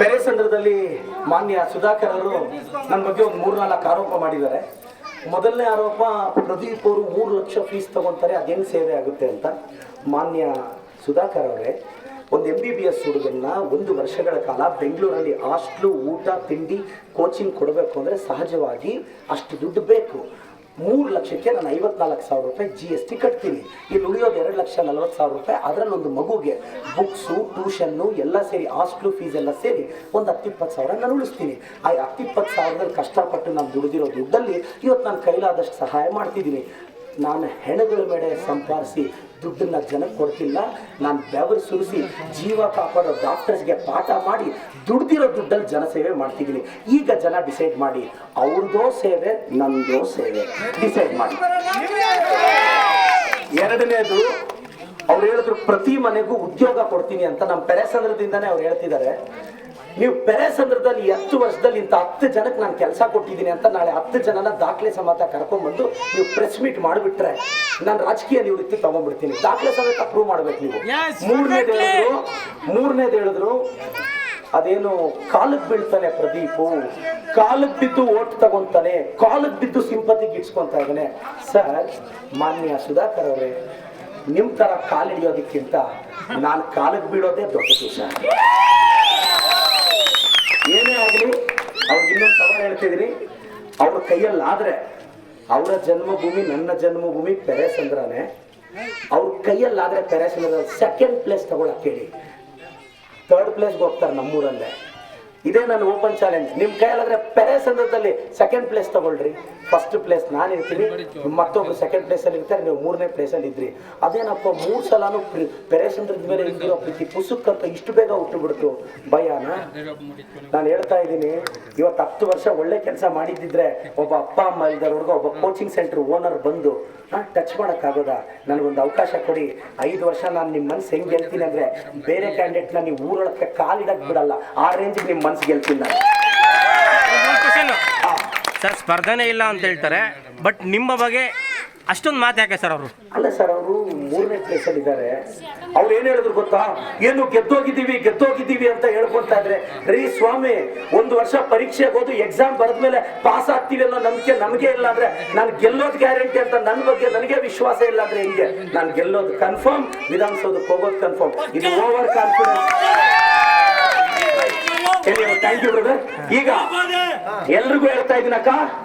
ಪೆರೇಸಂದ್ರದಲ್ಲಿ ಮಾನ್ಯ ಸುಧಾಕರ್ ಅವರು ನನ್ನ ಬಗ್ಗೆ ಒಂದು ಮೂರ್ನಾಲ್ಕು ಆರೋಪ ಮಾಡಿದ್ದಾರೆ. ಮೊದಲನೇ ಆರೋಪ, ಪ್ರದೀಪ್ ಅವರು ಮೂರು ಲಕ್ಷ ಫೀಸ್ ತಗೊಂತಾರೆ, ಅದೇನು ಸೇವೆ ಆಗುತ್ತೆ ಅಂತ ಮಾನ್ಯ ಸುಧಾಕರ್ ಅವರೇ. ಒಂದು ಎಂ ಬಿ ಬಿ ಎಸ್ ಹುಡುಗನ್ನ ಒಂದು ವರ್ಷಗಳ ಕಾಲ ಬೆಂಗಳೂರಲ್ಲಿ ಹಾಸ್ಟ್ಲು, ಊಟ, ತಿಂಡಿ ಕೋಚಿಂಗ್ ಕೊಡಬೇಕು ಅಂದರೆ ಸಹಜವಾಗಿ ಅಷ್ಟು ದುಡ್ಡು ಬೇಕು. ಮೂರು ಲಕ್ಷಕ್ಕೆ ನಾನು ಐವತ್ನಾಲ್ಕು ಸಾವಿರ ರೂಪಾಯಿ ಜಿ ಎಸ್ ಟಿ ಕಟ್ತೀನಿ. ಇಲ್ಲಿ ಉಳಿಯೋದು ಎರಡು ಲಕ್ಷ ನಲ್ವತ್ತು ಸಾವಿರ ರೂಪಾಯಿ. ಅದರಲ್ಲೊಂದು ಮಗುಗೆ ಬುಕ್ಸು ಟ್ಯೂಷನ್ನು ಎಲ್ಲ ಸೇರಿ ಹಾಸ್ಟ್ಲು ಫೀಸ್ ಎಲ್ಲ ಸೇರಿ ಒಂದು ಹತ್ತಿಪ್ಪತ್ತು ಸಾವಿರ ನಾನು ಉಳಿಸ್ತೀನಿ. ಆ ಹತ್ತಿಪ್ಪತ್ತು ಸಾವಿರದಲ್ಲಿ ಕಷ್ಟಪಟ್ಟು ನಾನು ದುಡಿದಿರೋ ದುಡ್ಡಲ್ಲಿ ಇವತ್ತು ನಾನು ಕೈಲಾದಷ್ಟು ಸಹಾಯ ಮಾಡ್ತಿದ್ದೀನಿ. ನಾನು ಹೆಣಗಳ ಮೇಲೆ ಸಂಪಾದಿಸಿ ದುಡ್ಡನ್ನ ಜನಕ್ಕೆ ಕೊಡ್ತಿಲ್ಲ. ನಾನು ಬೆವರು ಸುರಿಸಿ ಜೀವ ಕಾಪಾಡೋ ಡಾಕ್ಟರ್ಸ್ಗೆ ಪಾಠ ಮಾಡಿ ದುಡ್ದಿರೋ ದುಡ್ಡಲ್ಲಿ ಜನ ಸೇವೆ ಮಾಡ್ತಿದ್ದೀನಿ. ಈಗ ಜನ ಡಿಸೈಡ್ ಮಾಡಿ ಅವ್ರದ್ದೋ ಸೇವೆ, ನಂದೋ ಸೇವೆ. ಡಿಸೈಡ್ ಮಾಡಿ. ಎರಡನೇದು ಅವ್ರು ಹೇಳಿದ್ರು ಪ್ರತಿ ಮನೆಗೂ ಉದ್ಯೋಗ ಕೊಡ್ತೀನಿ ಅಂತ ನಮ್ಮ ಪೆರೆಸಂದ್ರದಿಂದಾನೇ ಅವ್ರು ಹೇಳ್ತಿದ್ದಾರೆ. ನೀವು ಪೆರೆಸಂದ್ರದಲ್ಲಿ ಹತ್ತು ವರ್ಷದಲ್ಲಿ ಇಂಥ ಹತ್ತು ಜನಕ್ಕೆ ನಾನು ಕೆಲಸ ಕೊಟ್ಟಿದ್ದೀನಿ ಅಂತ ನಾಳೆ ಹತ್ತು ಜನನ ದಾಖಲೆ ಸಮೇತ ಕರ್ಕೊಂಡ್ಬಂದು ನೀವು ಪ್ರೆಸ್ ಮೀಟ್ ಮಾಡಿಬಿಟ್ರೆ ನಾನು ರಾಜಕೀಯ ನಿವೃತ್ತಿ ತಗೊಂಡ್ಬಿಡ್ತೀನಿ. ದಾಖಲೆ ಸಮೇತ ಪ್ರೂವ್ ಮಾಡ್ಬೇಕು ನೀವು. ಮೂರನೇದು ಹೇಳಿದ್ರು ಮೂರನೇದು ಹೇಳಿದ್ರು ಅದೇನು ಕಾಲಕ್ಕೆ ಬೀಳ್ತಾನೆ ಪ್ರದೀಪು ಕಾಲಕ್ಕೆ ಬಿದ್ದು ಓಟ್ ತಗೊಂತಾನೆ ಕಾಲಕ್ಕೆ ಬಿದ್ದು ಸಿಂಪತಿ ಗಿಟ್ಸ್ಕೊಂತ ಇದ್ದಾನೆ. ಸರ್ ಮಾನ್ಯ ಸುಧಾಕರ್ ಅವರೇ ನಿಮ್ ತರ ಕಾಲು ಹಿಡಿಯೋದಕ್ಕಿಂತ ನಾನು ಕಾಲಕ್ಕೆ ಬೀಳೋದೇ ದೊಡ್ಡ ವಿಷಯ ಏನೇ ಆಗಲಿ, ಅವ್ರಿಗೆ ಇನ್ನೊಂದು ಸವಾಲು ಹೇಳ್ತಿದ್ದೀನಿ ಅವ್ರ ಕೈಯಲ್ಲಾದ್ರೆ ಅವರ ಜನ್ಮಭೂಮಿ, ನನ್ನ ಜನ್ಮಭೂಮಿ ಪೆರೇಸಂದ್ರನೇ ಅವ್ರ ಕೈಯಲ್ಲಾದ್ರೆ ಪೆರೇಸಂದ್ರ ಸೆಕೆಂಡ್ ಪ್ಲೇಸ್ ತಗೊಳಕ್ಕೆ ಹೇಳಿ ಥರ್ಡ್ ಪ್ಲೇಸ್ಗೆ ಹೋಗ್ತಾರೆ ನಮ್ಮೂರಲ್ಲೇ. ಇದೇ ನನ್ನ ಓಪನ್ ಚಾಲೆಂಜ್ ನಿಮ್ಮ ಕೈಯಲ್ಲಾದ್ರೆ ಪೆರೇಸಂದ್ರದಲ್ಲಿ ಸೆಕೆಂಡ್ ಪ್ಲೇಸ್ ತಗೊಳ್ರಿ. ಫಸ್ಟ್ ಪ್ಲೇಸ್ ನಾನು ಇರ್ತೀನಿ ಮತ್ತೊಬ್ರು ಸೆಕೆಂಡ್ ಪ್ಲೇಸಲ್ಲಿ ಇರ್ತಾರೆ ನೀವು ಮೂರನೇ ಪ್ಲೇಸಲ್ಲಿ ಇದ್ರಿ. ಅದೇನಪ್ಪ ಮೂರು ಸಲಾನು ಪೆರೇಸಂದ್ರದ ಮೇಲೆ ಇದ್ದಿರೋ ಪ್ರೀತಿ ಪುಸ್ತಕ ಅಂತ ಇಷ್ಟು ಬೇಗ ಹುಟ್ಟು ಬಿಡ್ತು ಭಯನ? ನಾನು ಹೇಳ್ತಾ ಇದ್ದೀನಿ ಇವತ್ತು ಹತ್ತು ವರ್ಷ ಒಳ್ಳೆ ಕೆಲಸ ಮಾಡಿದ್ದಿದ್ರೆ ಒಬ್ಬ ಅಪ್ಪ ಅಮ್ಮ ಇಲ್ದವ್ರಿಗೆ ಒಬ್ಬ ಕೋಚಿಂಗ್ ಸೆಂಟರ್ ಓನರ್ ಬಂದು ಟಚ್ ಮಾಡೋಕ್ಕಾಗೋದಾ? ನನಗೊಂದು ಅವಕಾಶ ಕೊಡಿ. ಐದು ವರ್ಷ ನಾನು ನಿಮ್ಮ ಮನ್ಸು ಹೆಂಗೆ ಹೇಳ್ತೀನಿ ಅಂದ್ರೆ ಬೇರೆ ಕ್ಯಾಂಡಿಡೇಟ್ನ ನೀವು ಊರೊಳಕ್ಕೆ ಕಾಲಿಡಕ್ ಬಿಡಲ್ಲ. ಆ ರೇಂಜ್ ನಿಮ್ಮ ಮನ್ಸು ಗೆಲ್ತಿಲ್ಲ ಸರ್ ಸ್ಪರ್ಧನೆ ಇಲ್ಲ ಅಂತ ಹೇಳ್ತಾರೆ ಬಟ್ ನಿಮ್ಮ ಬಗ್ಗೆ ಅಷ್ಟೊಂದು ಮಾತು ಯಾಕೆ ಸರ್ ಅವರು? ಅಲ್ಲ ಸರ್ ಅವರು ಮೂರನೇ ಪ್ಲೇಸಲ್ಲಿ ಇದ್ದಾರೆ. ಅವ್ರು ಏನು ಹೇಳಿದ್ರು ಗೊತ್ತಾ? ಏನು ಗೆದ್ದೋಗಿದ್ದೀವಿ ಗೆದ್ದೋಗಿದ್ದೀವಿ ಅಂತ ಹೇಳ್ಕೊಳ್ತಾ ಇದ್ರೆ ರೀ ಸ್ವಾಮಿ ಒಂದು ವರ್ಷ ಪರೀಕ್ಷೆಗೆ ಹೋದು ಎಕ್ಸಾಮ್ ಬರೆದ್ಮೇಲೆ ಪಾಸ್ ಆಗ್ತೀವಿ ಅನ್ನೋ ನಂಬಿಕೆ ನಮಗೆ ಇಲ್ಲ ಅಂದ್ರೆ ನಾನು ಗೆಲ್ಲೋದು ಗ್ಯಾರಂಟಿ ಅಂತ ನನ್ನ ಬಗ್ಗೆ ನನಗೆ ವಿಶ್ವಾಸ ಇಲ್ಲ ಅಂದ್ರೆ ಹೆಂಗೆ? ನಾನು ಗೆಲ್ಲೋದು ಕನ್ಫರ್ಮ್ ವಿಧಾನಸೌಧಕ್ಕೆ ಹೋಗೋದು ಕನ್ಫರ್ಮ್ ಇದು over confidence thank you brother ಈಗ ಎಲ್ರಿಗೂ ಹೇಳ್ತಾ ಇದ್ದೀನಕ್ಕ.